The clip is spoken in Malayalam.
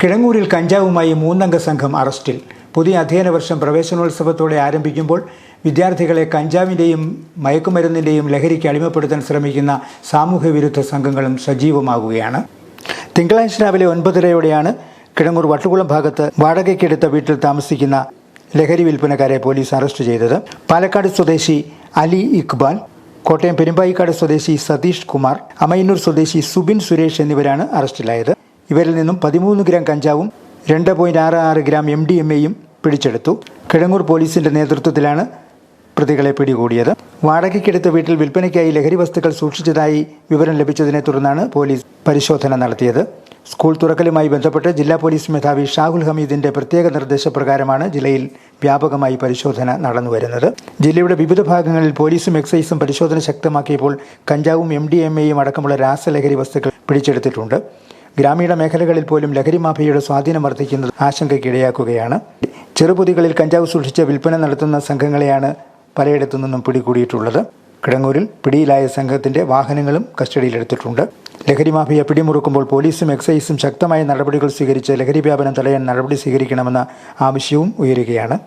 കിഴങ്ങൂരിൽ കഞ്ചാവുമായി മൂന്നംഗ സംഘം അറസ്റ്റിൽ. പുതിയ അധ്യയന വർഷം പ്രവേശനോത്സവത്തോടെ ആരംഭിക്കുമ്പോൾ വിദ്യാർത്ഥികളെ കഞ്ചാവിന്റെയും മയക്കുമരുന്നിന്റെയും ലഹരിക്ക് അടിമപ്പെടുത്താൻ ശ്രമിക്കുന്ന സാമൂഹ്യ വിരുദ്ധ സംഘങ്ങളും സജീവമാകുകയാണ്. തിങ്കളാഴ്ച രാവിലെ ഒൻപതരയോടെയാണ് കിഴങ്ങൂർ വട്ടുകുളം ഭാഗത്ത് വാടകയ്ക്കെടുത്ത വീട്ടിൽ താമസിക്കുന്ന ലഹരി വിൽപ്പനക്കാരെ പോലീസ് അറസ്റ്റ് ചെയ്തത്. പാലക്കാട് സ്വദേശി അലി ഇക്ബാൽ കോട്ടയം പെരുമ്പായിക്കാട് സ്വദേശി സതീഷ് കുമാർ അമയന്നൂർ സ്വദേശി സുബിൻ സുരേഷ് എന്നിവരാണ് അറസ്റ്റിലായത്. ഇവരിൽ നിന്നും പതിമൂന്ന് ഗ്രാം കഞ്ചാവും രണ്ട് പോയിന്റ് ആറ് ആറ് ഗ്രാം എം ഡി എം എയും പിടിച്ചെടുത്തു. കിഴങ്ങൂർ പോലീസിന്റെ നേതൃത്വത്തിലാണ് പ്രതികളെ പിടികൂടിയത്. വാടകയ്ക്കെടുത്ത വീട്ടിൽ വിൽപ്പനയ്ക്കായി ലഹരി വസ്തുക്കൾ സൂക്ഷിച്ചതായി വിവരം ലഭിച്ചതിനെ തുടർന്നാണ് പോലീസ് പരിശോധന നടത്തിയത്. സ്കൂൾ തുറക്കലുമായി ബന്ധപ്പെട്ട് ജില്ലാ പോലീസ് മേധാവി ഷാഹുൽ ഹമീദിന്റെ പ്രത്യേക നിർദ്ദേശപ്രകാരമാണ് ജില്ലയിൽ വ്യാപകമായി പരിശോധന നടന്നുവരുന്നത് ജില്ലയുടെ വിവിധ ഭാഗങ്ങളിൽ പോലീസും എക്സൈസും പരിശോധന ശക്തമാക്കിയപ്പോൾ കഞ്ചാവും എം ഡി എം എയും അടക്കമുള്ള രാസലഹരി വസ്തുക്കൾ പിടിച്ചെടുത്തിട്ടുണ്ട്. ഗ്രാമീണ മേഖലകളിൽ പോലും ലഹരി മാഫിയയുടെ സ്വാധീനം വർദ്ധിക്കുന്നത് ആശങ്കയ്ക്കിടയാക്കുകയാണ്. ചെറുപുതികളിൽ കഞ്ചാവ് സൂക്ഷിച്ച് വിൽപ്പന നടത്തുന്ന സംഘങ്ങളെയാണ് പലയിടത്തു നിന്നും പിടികൂടിയിട്ടുള്ളത്. കിടങ്ങൂരിൽ പിടിയിലായ സംഘത്തിന്റെ വാഹനങ്ങളും കസ്റ്റഡിയിലെടുത്തിട്ടുണ്ട്. ലഹരി മാഫിയ പിടിമുറുക്കുമ്പോൾ പോലീസും എക്സൈസും ശക്തമായ നടപടികൾ സ്വീകരിച്ച് ലഹരി വ്യാപനം തടയാൻ നടപടി സ്വീകരിക്കണമെന്ന ആവശ്യവും ഉയരുകയാണ്.